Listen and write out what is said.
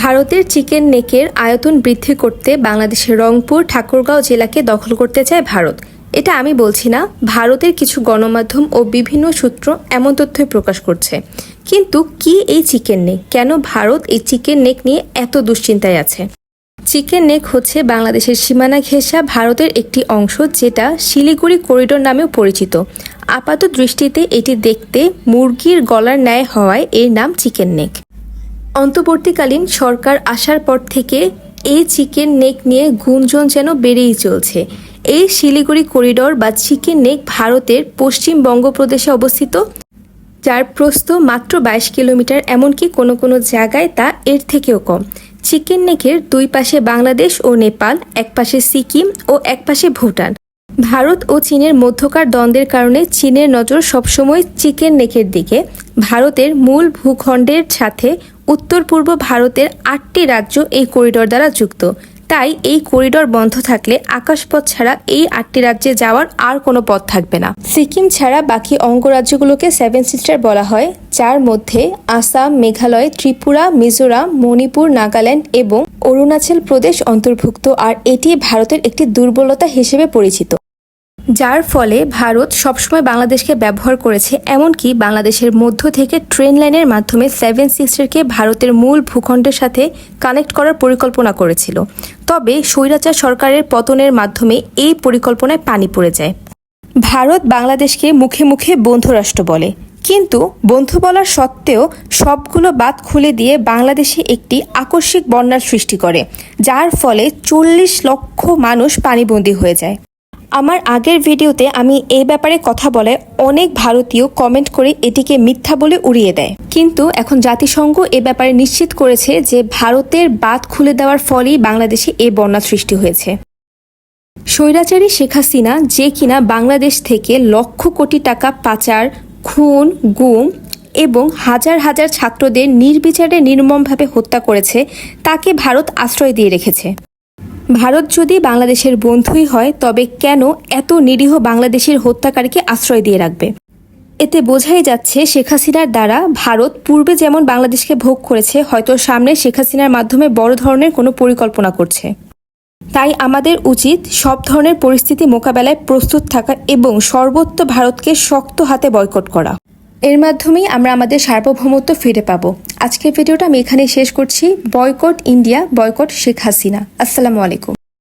ভারতের চিকেন নেকের আয়তন বৃদ্ধি করতে বাংলাদেশের রংপুর, ঠাকুরগাঁও জেলাকে দখল করতে চায় ভারত। এটা আমি বলছি না, ভারতের কিছু গণমাধ্যম ও বিভিন্ন সূত্র এমন তথ্যই প্রকাশ করছে। কিন্তু কি এই চিকেন নেক? কেন ভারত এই চিকেন নেক নিয়ে এত দুশ্চিন্তায় আছে? চিকেন নেক হচ্ছে বাংলাদেশের সীমানা ঘেঁষা ভারতের একটি অংশ যেটা শিলিগুড়ি করিডোর নামেও পরিচিত। আপাত দৃষ্টিতে এটি দেখতে মুরগির গলার ন্যায় হওয়ায় এর নাম চিকেন নেক। অন্তর্বর্তীকালীন সরকার আসার পর থেকে এই চিকেন নেক নিয়ে গুঞ্জন যেন বেড়েই চলছে। এই শিলিগুড়ি করিডোর বা চিকেন নেক ভারতের পশ্চিম বঙ্গপ্রদেশে অবস্থিত, যার প্রস্থ মাত্র বাইশ কিলোমিটার, এমনকি কোনো কোনো জায়গায় তা এর থেকেও কম। চিকেন নেকের দুই পাশে বাংলাদেশ ও নেপাল, এক পাশে সিকিম ও এক পাশে ভুটান। ভারত ও চীনের মধ্যকার দ্বন্দ্বের কারণে চীনের নজর সবসময় চিকেন নেকের দিকে। ভারতের মূল ভূখণ্ডের সাথে উত্তর পূর্ব ভারতের আটটি রাজ্য এই করিডোর দ্বারা যুক্ত। তাই এই করিডোর বন্ধ থাকলে আকাশপথ ছাড়া এই আটটি রাজ্যে যাওয়ার আর কোনো পথ থাকবে না। সিকিম ছাড়া বাকি অঙ্গরাজ্যগুলোকে সেভেন সিস্টার বলা হয়, যার মধ্যে আসাম, মেঘালয়, ত্রিপুরা, মিজোরাম, মণিপুর, নাগাল্যান্ড এবং অরুণাচল প্রদেশ অন্তর্ভুক্ত। আর এটি ভারতের একটি দুর্বলতা হিসেবে পরিচিত। যার ফলে ভারত সবসময় বাংলাদেশকে ব্যবহার করেছে, এমনকি বাংলাদেশের মধ্য থেকে ট্রেন লাইনের মাধ্যমে সেভেন সিস্টারকে ভারতের মূল ভূখণ্ডের সাথে কানেক্ট করার পরিকল্পনা করেছিল। তবে স্বৈরাচার সরকারের পতনের মাধ্যমে এই পরিকল্পনায় পানি পড়ে যায়। ভারত বাংলাদেশকে মুখে মুখে বন্ধুরাষ্ট্র বলে। কিন্তু বন্ধু বলার সত্ত্বেও সবগুলো বাদ খুলে দিয়ে বাংলাদেশে একটি আকস্মিক বন্যার সৃষ্টি করে, যার ফলে চল্লিশ লক্ষ মানুষ পানিবন্দী হয়ে যায়। আমার আগের ভিডিওতে আমি এই ব্যাপারে কথা বলে অনেক ভারতীয় কমেন্ট করে এটিকে মিথ্যা বলে উড়িয়ে দেয়। কিন্তু এখন জাতিসংঘ এ ব্যাপারে নিশ্চিত করেছে যে ভারতের বাদ খুলে দেওয়ার ফলেই বাংলাদেশে এই বন্যা সৃষ্টি হয়েছে। স্বৈরাচারী শেখ হাসিনা যে কিনা বাংলাদেশ থেকে লক্ষ কোটি টাকা পাচার, খুন, গুম এবং হাজার হাজার ছাত্রদের নির্বিচারে নির্মমভাবে হত্যা করেছে, তাকে ভারত আশ্রয় দিয়ে রেখেছে। ভারত যদি বাংলাদেশের বন্ধুই হয়, তবে কেন এত নিরীহ বাংলাদেশের হত্যাকারীকে আশ্রয় দিয়ে রাখবে? এতে বোঝাই যাচ্ছে শেখ হাসিনার দ্বারা ভারত পূর্বে যেমন বাংলাদেশকে ভোগ করেছে, হয়তো সামনে শেখ হাসিনার মাধ্যমে বড় ধরনের কোনো পরিকল্পনা করছে। তাই আমাদের উচিত সব ধরনের পরিস্থিতি মোকাবেলায় প্রস্তুত থাকা এবং সর্বত্র ভারতকে শক্ত হাতে বয়কট করা। এর মাধ্যমেই আমরা আমাদের সার্বভৌমত্ব ফিরে পাবো। আজকের ভিডিওটা আমি এখানে শেষ করছি। Boycott India, boycott Sheikh Hasina. আসসালামু আলাইকুম।